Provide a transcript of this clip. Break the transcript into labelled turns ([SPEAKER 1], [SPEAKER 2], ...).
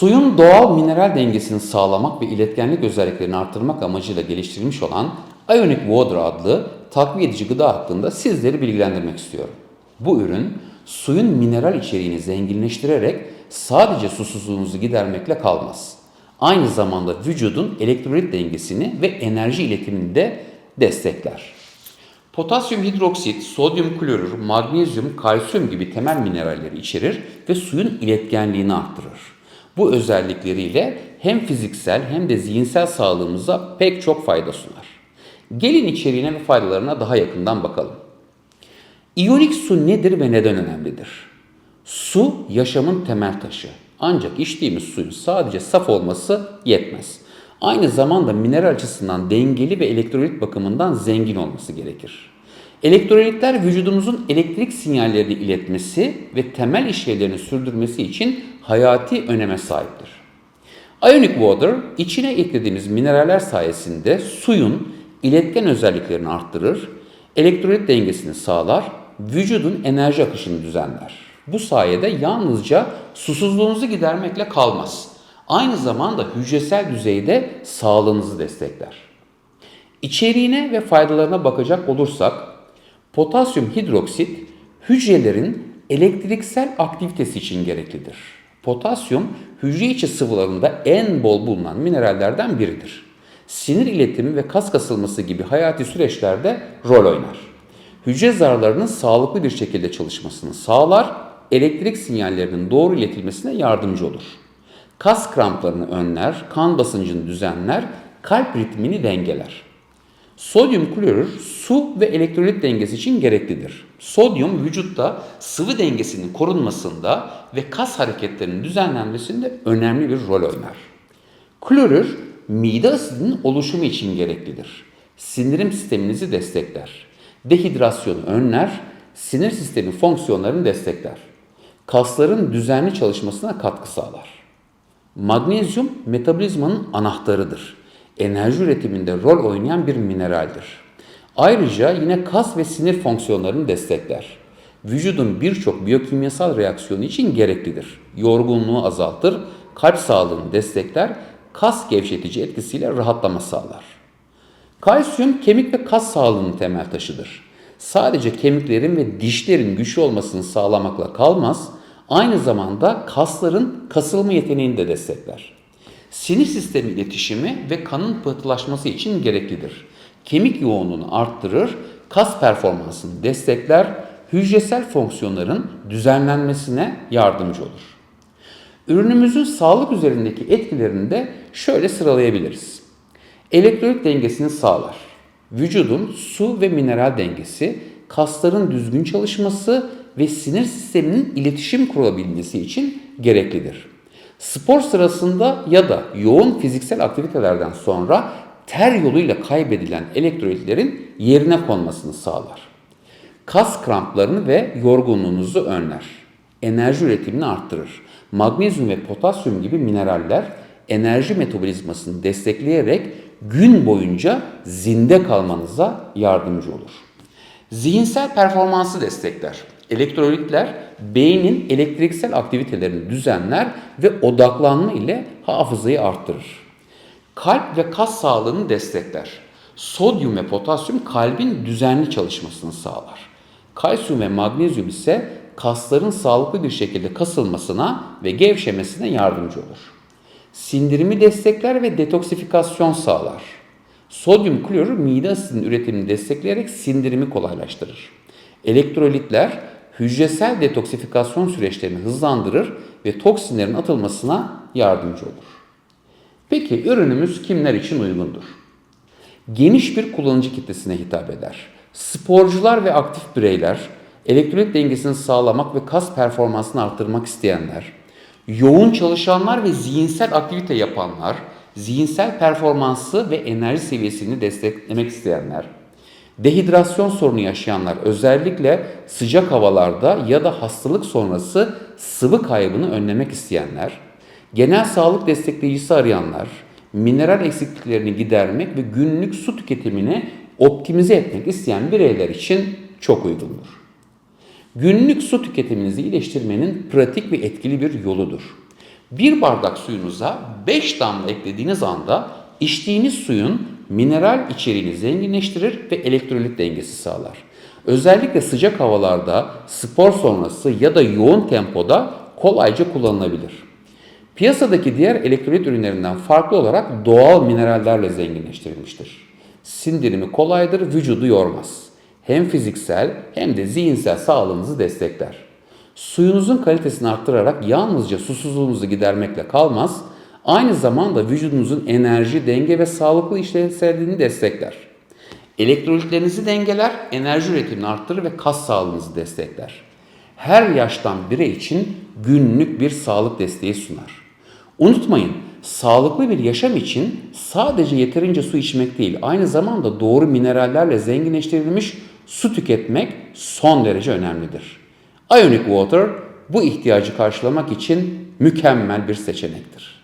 [SPEAKER 1] Suyun doğal mineral dengesini sağlamak ve iletkenlik özelliklerini artırmak amacıyla geliştirilmiş olan Ionic Water adlı takviye edici gıda hakkında sizleri bilgilendirmek istiyorum. Bu ürün suyun mineral içeriğini zenginleştirerek sadece susuzluğunuzu gidermekle kalmaz. Aynı zamanda vücudun elektrolit dengesini ve enerji iletimini de destekler. Potasyum hidroksit, sodyum klorür, magnezyum, kalsiyum gibi temel mineralleri içerir ve suyun iletkenliğini arttırır. Bu özellikleriyle hem fiziksel hem de zihinsel sağlığımıza pek çok fayda sunar. Gelin içeriğine ve faydalarına daha yakından bakalım. İyonik su nedir ve neden önemlidir? Su yaşamın temel taşı. Ancak içtiğimiz suyun sadece saf olması yetmez. Aynı zamanda mineral açısından dengeli ve elektrolit bakımından zengin olması gerekir. Elektrolitler vücudumuzun elektrik sinyallerini iletmesi ve temel işlevlerini sürdürmesi için hayati öneme sahiptir. Ionic Water içine eklediğimiz mineraller sayesinde suyun iletken özelliklerini arttırır, elektrolit dengesini sağlar, vücudun enerji akışını düzenler. Bu sayede yalnızca susuzluğunuzu gidermekle kalmaz. Aynı zamanda hücresel düzeyde sağlığınızı destekler. İçeriğine ve faydalarına bakacak olursak, potasyum hidroksit hücrelerin elektriksel aktivitesi için gereklidir. Potasyum hücre içi sıvılarında en bol bulunan minerallerden biridir. Sinir iletimi ve kas kasılması gibi hayati süreçlerde rol oynar. Hücre zarlarının sağlıklı bir şekilde çalışmasını sağlar, elektrik sinyallerinin doğru iletilmesine yardımcı olur. Kas kramplarını önler, kan basıncını düzenler, kalp ritmini dengeler. Sodyum klorür su ve elektrolit dengesi için gereklidir. Sodyum vücutta sıvı dengesinin korunmasında ve kas hareketlerinin düzenlenmesinde önemli bir rol oynar. Klorür mide asidinin oluşumu için gereklidir. Sindirim sisteminizi destekler. Dehidrasyonu önler, sinir sistemi fonksiyonlarını destekler. Kasların düzenli çalışmasına katkı sağlar. Magnezyum metabolizmanın anahtarıdır. Enerji üretiminde rol oynayan bir mineraldir. Ayrıca yine kas ve sinir fonksiyonlarını destekler. Vücudun birçok biyokimyasal reaksiyonu için gereklidir. Yorgunluğu azaltır, kalp sağlığını destekler, kas gevşetici etkisiyle rahatlama sağlar. Kalsiyum kemik ve kas sağlığının temel taşıdır. Sadece kemiklerin ve dişlerin güçlü olmasını sağlamakla kalmaz, aynı zamanda kasların kasılma yeteneğini de destekler. Sinir sistemi iletişimi ve kanın pıhtılaşması için gereklidir. Kemik yoğunluğunu arttırır, kas performansını destekler, hücresel fonksiyonların düzenlenmesine yardımcı olur. Ürünümüzün sağlık üzerindeki etkilerini de şöyle sıralayabiliriz. Elektrolit dengesini sağlar. Vücudun su ve mineral dengesi, kasların düzgün çalışması ve sinir sisteminin iletişim kurabilmesi için gereklidir. Spor sırasında ya da yoğun fiziksel aktivitelerden sonra ter yoluyla kaybedilen elektrolitlerin yerine konmasını sağlar. Kas kramplarını ve yorgunluğunuzu önler. Enerji üretimini arttırır. Magnezyum ve potasyum gibi mineraller enerji metabolizmasını destekleyerek gün boyunca zinde kalmanıza yardımcı olur. Zihinsel performansı destekler. Elektrolitler beynin elektriksel aktivitelerini düzenler ve odaklanma ile hafızayı arttırır. Kalp ve kas sağlığını destekler. Sodyum ve potasyum kalbin düzenli çalışmasını sağlar. Kalsiyum ve magnezyum ise kasların sağlıklı bir şekilde kasılmasına ve gevşemesine yardımcı olur. Sindirimi destekler ve detoksifikasyon sağlar. Sodyum klorür mide asidinin üretimini destekleyerek sindirimi kolaylaştırır. Elektrolitler hücresel detoksifikasyon süreçlerini hızlandırır ve toksinlerin atılmasına yardımcı olur. Peki ürünümüz kimler için uygundur? Geniş bir kullanıcı kitlesine hitap eder. Sporcular ve aktif bireyler, elektrolit dengesini sağlamak ve kas performansını arttırmak isteyenler, yoğun çalışanlar ve zihinsel aktivite yapanlar, zihinsel performansı ve enerji seviyesini desteklemek isteyenler, dehidrasyon sorunu yaşayanlar özellikle sıcak havalarda ya da hastalık sonrası sıvı kaybını önlemek isteyenler, genel sağlık destekleyicisi arayanlar, mineral eksikliklerini gidermek ve günlük su tüketimini optimize etmek isteyen bireyler için çok uygundur. Günlük su tüketiminizi iyileştirmenin pratik ve etkili bir yoludur. Bir bardak suyunuza 5 damla eklediğiniz anda içtiğiniz suyun mineral içeriğini zenginleştirir ve elektrolit dengesi sağlar. Özellikle sıcak havalarda, spor sonrası ya da yoğun tempoda kolayca kullanılabilir. Piyasadaki diğer elektrolit ürünlerinden farklı olarak doğal minerallerle zenginleştirilmiştir. Sindirimi kolaydır, vücudu yormaz. Hem fiziksel hem de zihinsel sağlığınızı destekler. Suyunuzun kalitesini arttırarak yalnızca susuzluğunuzu gidermekle kalmaz, aynı zamanda vücudunuzun enerji, denge ve sağlıklı işlevselliğini destekler. Elektrolitlerinizi dengeler, enerji üretimini arttırır ve kas sağlığınızı destekler. Her yaştan birey için günlük bir sağlık desteği sunar. Unutmayın, sağlıklı bir yaşam için sadece yeterince su içmek değil, aynı zamanda doğru minerallerle zenginleştirilmiş su tüketmek son derece önemlidir. Ionic Water bu ihtiyacı karşılamak için mükemmel bir seçenektir.